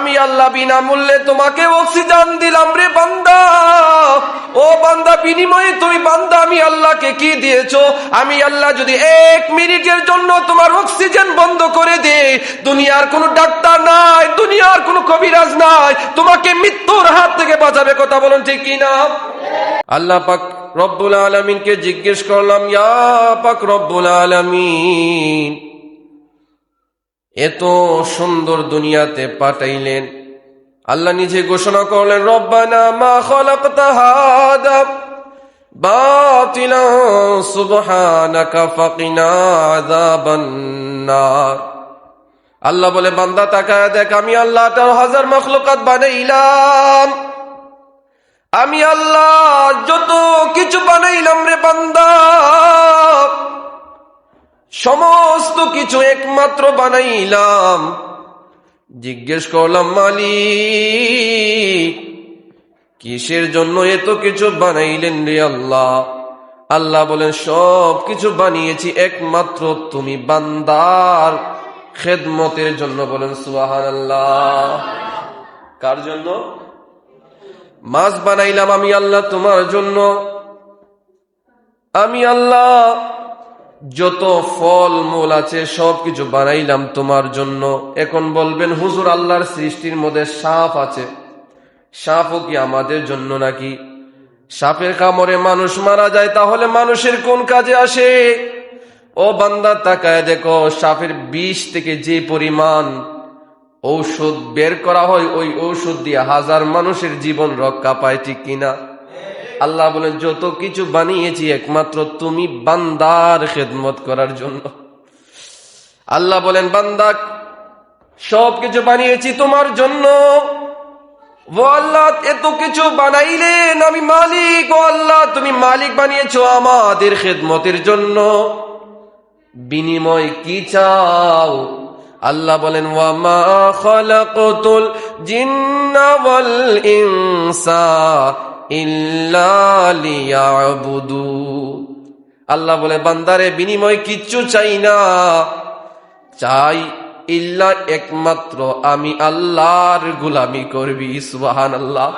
আমি আল্লাহ বিনামূল্যে তোমাকে অক্সিজেন দিলাম রে বান্দা। ও বান্দা, বিনিময়ে তুমি বান্দা, আমি আল্লাহকে কি দিয়েছ? আমি আল্লাহ যদি এক মিনিটের জন্য তোমার অক্সিজেন বন্ধ করে দে দুনিয়ার কোনো ডাক্তার নাই, দুনিয়ার কোনো কবিরাজ নাই, তোমাকে মৃত্যুর হাত থেকে বাঁচাবে কথা বলুন ঠিক কিনা? আল্লাহ পাক রব্বুল আলমিনকে জিজ্ঞেস করলাম, ইয়া পাক রব্বুল আলমিন এত সুন্দর দুনিয়াতে পাঠাইলেন। আল্লাহ নিজে ঘোষণা করলেন, রব্বানা মা খলাকতা হাদা বাতিলা সুবহানাকা ফাকিনা আযাবান আল্লাহ বলে, বান্দা, তাকায় দেখ, আমি আল্লাহ হাজার মখলুকাত বানাইলাম। আমি আল্লাহ যত কিছু বানাইলাম রে বান্দা সমস্ত কিছু একমাত্র বানাইলাম। জিজ্ঞেস করলাম, মালিক, কিসের জন্য এত কিছু বানাইলেন রে আল্লাহ? আল্লাহ বলেন, সব কিছু বানিয়েছি একমাত্র তুমি বান্দার খেদমতের জন্য বলেন সুবাহান আল্লাহ কার জন্য? মাছ বানাইলাম আমি আল্লাহ তোমার জন্য। আমি আল্লাহ যত ফল মূল আছে সবকিছু বানাইলাম তোমার জন্য। এখন বলবেন, হুজুর, আল্লাহর সৃষ্টির মধ্যে সাপ আছে। সাপও কি আমাদের জন্য নাকি? সাপের কামড়ে মানুষ মারা যায়, তাহলে মানুষের কোন কাজে আসে? ও বান্দা, তাকায় দেখো, সাপের বিষ থেকে যে পরিমাণ ঔষধ বের করা হয়, ওই ঔষধ দিয়ে হাজার মানুষের জীবন রক্ষা পায়, ঠিক কিনা? আল্লাহ বলেন, যত কিছু বানিয়েছি একমাত্র তুমি বান্দার খেদমত করার জন্য। আল্লাহ বলেন, বান্দা, সব কিছু বানিয়েছি তোমার জন্য। ও আল্লাহ, এত কিছু বানাইলেন আমি মালিক। ও আল্লাহ, তুমি মালিক বানিয়েছো আমাদের খেদমতের জন্য। বিনিময় কি চাও? আল্লাহ বলেন, ওয়ামা খলাকতুল জিন্না ওয়াল ইনসা ইল্লা লিয়াবুদু। আল্লাহ বলে, বান্দারে, বিনিময় কিচ্ছু চাই না। চাই ইল্লা একমাত্র আমি আল্লাহর গুলামি করবি সুবাহান আল্লাহ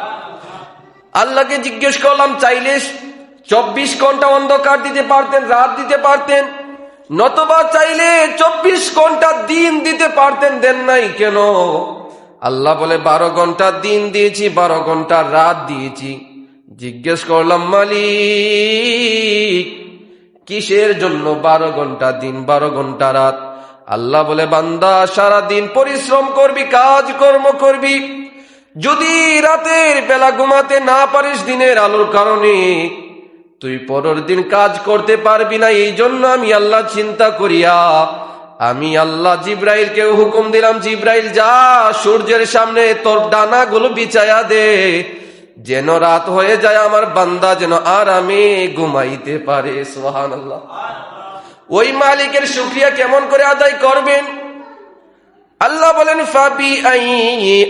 আল্লাহকে জিজ্ঞেস করলাম, চাইলে চব্বিশ ঘণ্টা অন্ধকার দিতে পারতেন, রাত দিতে পারতেন? নতবা চাইলে চব্বিশ ঘণ্টা দিন দিতে পারতেন, দেন নাই কেন? আল্লাহ বলে, বারো ঘণ্টা দিন দিয়েছি, বারো ঘণ্টা রাত দিয়েছি। জিজ্ঞেস করলাম, মালিক, কিসের জন্য বারো ঘণ্টা দিন, বারো ঘণ্টা রাত? আল্লাহ বলে, বান্দা সারা দিন পরিশ্রম করবি কাজ কর্ম করবি। যদি রাতের বেলা ঘুমাতে না পারিস দিনের আলোর কারণে, তুই পরের দিন কাজ করতে পারবি না, এই জন্য আমি আল্লাহ চিন্তা করিয়া, আমি আল্লাহ জিব্রাইলকে হুকুম দিলাম, জিব্রাইল, যা সূর্যের সামনে তোর ডানাগুলো বিছায়া দে। যেন রাত হয়ে যায় আমার বান্দা যেন আরামে ঘুমাইতে পারে সোহান আল্লাহ ওই মালিকের শুক্রিয়া কেমন করে আদায় করবেন? আল্লাহ বলেন ফাবি আই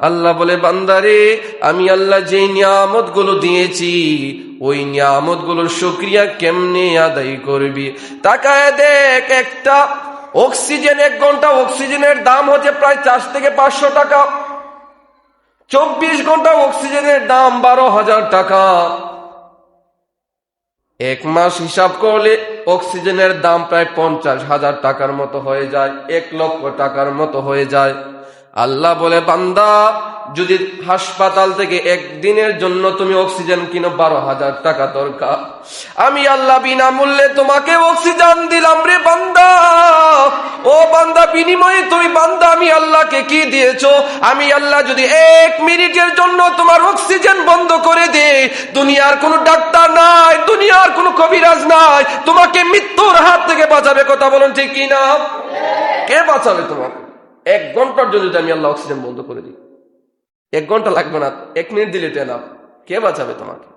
আল্লাহ বলে, বান্দারে, আমি আল্লাহ যে নিয়ামতগুলো দিয়েছি, ওই নিয়ামতগুলোর শুক্রিয়া কেমনে আদায় করবি? তাকায় দেখ একটা অক্সিজেন এক ঘণ্টা, অক্সিজেনের দাম হচ্ছে প্রায় চার থেকে পাঁচশো টাকা। চব্বিশ ঘণ্টা অক্সিজেনের দাম বারো হাজার টাকা। এক মাস হিসাব করলে অক্সিজেনের দাম প্রায় পঞ্চাশ হাজার টাকার মতো হয়ে যায়, এক লক্ষ টাকার মতো হয়ে যায়। আল্লাহ বলে, বান্দা, যদি হাসপাতাল থেকে একদিনের জন্য তুমি অক্সিজেন কিনো, বারো হাজার টাকা দরকার। আমি আল্লাহ বিনামূল্যে তোমাকে অক্সিজেন দিলাম রে বান্দা। বিনিময়ে তুমি বান্দা, আমি আল্লাহকে কি দিয়েছ? আমি আল্লাহ যদি এক মিনিটের জন্য তোমার অক্সিজেন বন্ধ করে দুনিয়ার ডাক্তার নাই, দুনিয়ার কবিরাজ নাই, তোমাকে মৃত্যুর হাত থেকে বাঁচাবে কথা বলুন ঠিক কি না? কে বাঁচাবে তোমাকে? এক ঘণ্টার জন্য আমি আল্লাহ অক্সিজেন বন্ধ করে দিই। এক ঘণ্টা লাগবে না, এক মিনিট দিলে টেন কে বাঁচাবে তোমাকে?